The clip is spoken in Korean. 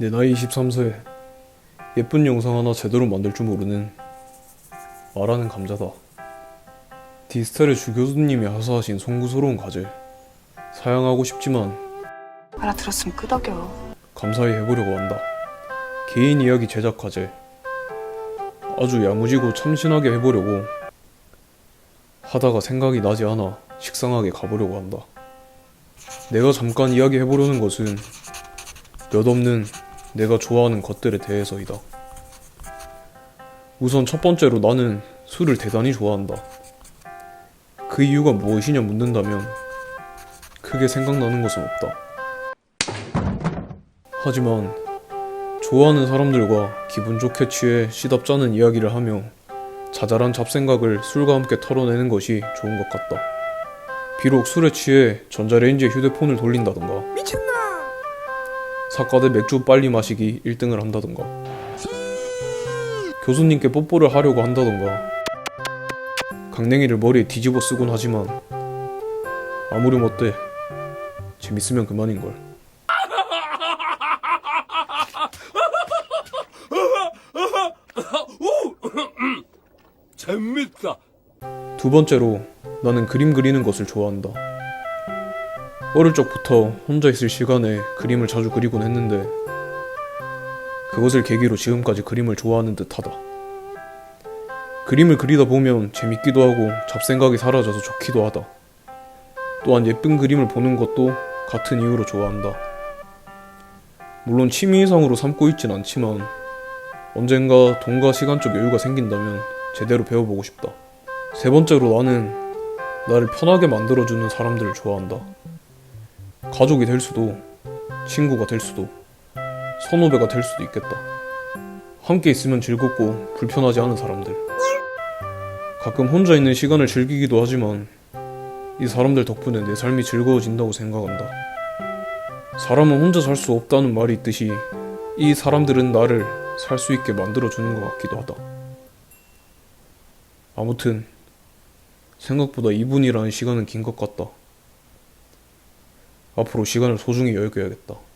내 나이 23세 예쁜 영상 하나 제대로 만들 줄 모르는 말하는 감자다. 디스텔의 주 교수님이 하사하신 송구스러운 과제 사양하고 싶지만 알아들었으면 끄덕여. 감사히 해보려고 한다. 개인 이야기 제작 과제 아주 야무지고 참신하게 해보려고 하다가 생각이 나지 않아 식상하게 가보려고 한다. 내가 잠깐 이야기 해보려는 것은 몇 없는 내가 좋아하는 것들에 대해서이다. 우선 첫 번째로 나는 술을 대단히 좋아한다. 그 이유가 무엇이냐 묻는다면 크게 생각나는 것은 없다. 하지만 좋아하는 사람들과 기분 좋게 취해 시답잖은 이야기를 하며 자잘한 잡생각을 술과 함께 털어내는 것이 좋은 것 같다. 비록 술에 취해 전자레인지에 휴대폰을 돌린다던가 사과대 맥주 빨리 마시기 1등을 한다던가 교수님께 뽀뽀를 하려고 한다던가 강냉이를 머리에 뒤집어 쓰곤 하지만 아무렴 어때 재밌으면 그만인걸 재밌다. 두 번째로 나는 그림 그리는 것을 좋아한다. 어릴 적부터 혼자 있을 시간에 그림을 자주 그리곤 했는데 그것을 계기로 지금까지 그림을 좋아하는 듯하다. 그림을 그리다 보면 재밌기도 하고 잡생각이 사라져서 좋기도 하다. 또한 예쁜 그림을 보는 것도 같은 이유로 좋아한다. 물론 취미 이상으로 삼고 있진 않지만 언젠가 돈과 시간적 여유가 생긴다면 제대로 배워보고 싶다. 세 번째로 나는 나를 편하게 만들어주는 사람들을 좋아한다. 가족이 될 수도, 친구가 될 수도, 선후배가 될 수도 있겠다. 함께 있으면 즐겁고 불편하지 않은 사람들. 가끔 혼자 있는 시간을 즐기기도 하지만 이 사람들 덕분에 내 삶이 즐거워진다고 생각한다. 사람은 혼자 살 수 없다는 말이 있듯이 이 사람들은 나를 살 수 있게 만들어주는 것 같기도 하다. 아무튼 생각보다 2분이라는 시간은 긴 것 같다. 앞으로 시간을 소중히 여겨야겠다.